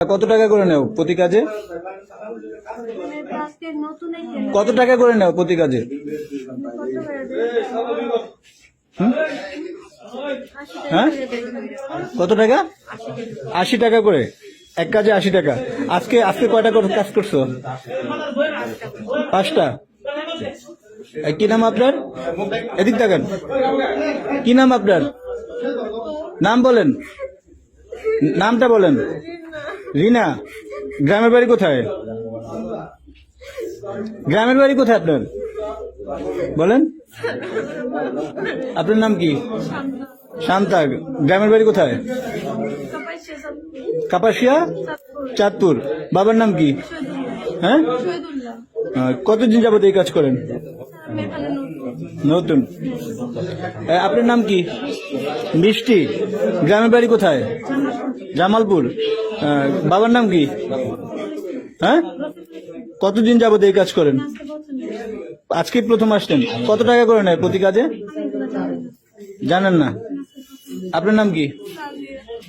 কত টাকা করে নেও প্রতি কাজে। কত টাকা করে নেও প্রতি কাজে? হ্যাঁ? কত টাকা? আশি টাকা। করে। এক কাজে আশি টাকা। আজকে আজকে কয়টা কাজ করছ? পাঁচটা? কি নাম আপনার? এদিক দেখেন কি নাম আপনার? নাম বলেন। নামটা বলেন। রিনা গ্রামের বাড়ি কোথায়? গ্রামের বাড়ি কোথায় আপনার? বলেন। আপনার নাম কি? শান্তা। গ্রামের বাড়ি কোথায়? কাপাসিয়া? চাঁদপুর। বাবার নাম কি। হ্যাঁ? কতদিন যাবত এই কাজ করেন? নতুন। আপনার নাম কি? মিষ্টি। গ্রামের বাড়ি কোথায়? জামালপুর। বাবার নাম কি হ্যাঁ কতদিন যাবত এই কাজ করেন আজকে প্রথম। আসলেন কত টাকা করে নেয় প্রতি কাজে। জানেন না আপনার নাম কি।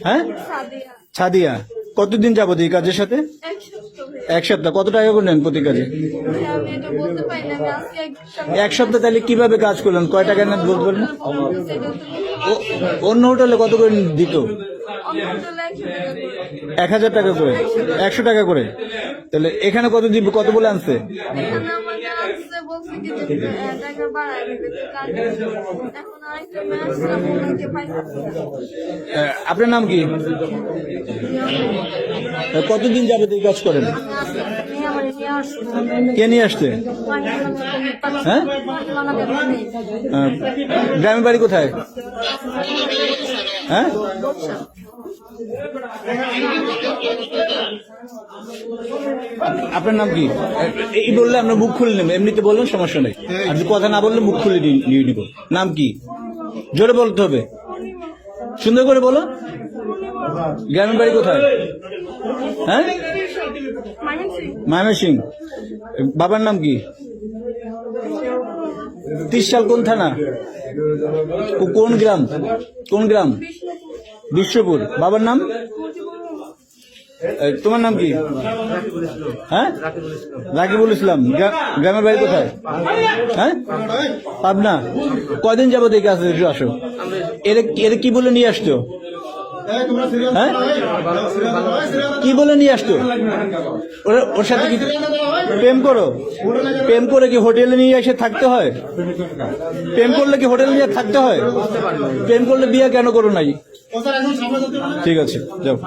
হ্যাঁ। ছাদিয়া কতদিন যাবত এই কাজের সাথে এক সপ্তাহ। কত টাকা করে নেন প্রতি কাজে এক সপ্তাহ- তাহলে কীভাবে কাজ করলেন কয় টাকা নেন বলতে ও- অন্য হোটেলে কত করে দিত এক হাজার টাকা করে। একশো টাকা করে। তাহলে এখানে কত দিব? কত বলে আনছে? আপনার নাম কি? কতদিন যাবে এই কাজ করেন? কে নিয়ে আসছে? হ্যাঁ? গ্রামের বাড়ি কোথায়? হ্যাঁ? আপনার নাম কি? এই বললে আমরা মুখ খুলে নেব, এমনিতে বললেন সমস্যা নেই। যদি কথা না বললে মুখ খুলে নিয়ে নিব। নাম কি? জোরে বলতে হবে। সুন্দর করে বলো। গ্রামের বাড়ি কোথায়? হ্যাঁ? ময়মনসিং বাবার নাম কি? তিরশাল কোন থানা? কোন গ্রাম? কোন গ্রাম? বিশ্বপুর বাবার নাম? তোমার নাম কি? হ্যাঁ? রাকিবুল ইসলাম। গ্রা- গ্রামের বাড়ি কোথায়? হ্যাঁ? পাবনা। কদিন যাব দেখে আসো এর এর কি বলে নিয়ে আসতো হ্যাঁ? কি বলে নিয়ে আসতো ওর ওর সাথে কি প্রেম করো। প্রেম করে কি হোটেলে নিয়ে এসে থাকতে হয়? প্রেম করলে কি হোটেলে নিয়ে থাকতে হয়? প্রেম করলে বিয়ে কেন করো নাই? ঠিক আছে যাও।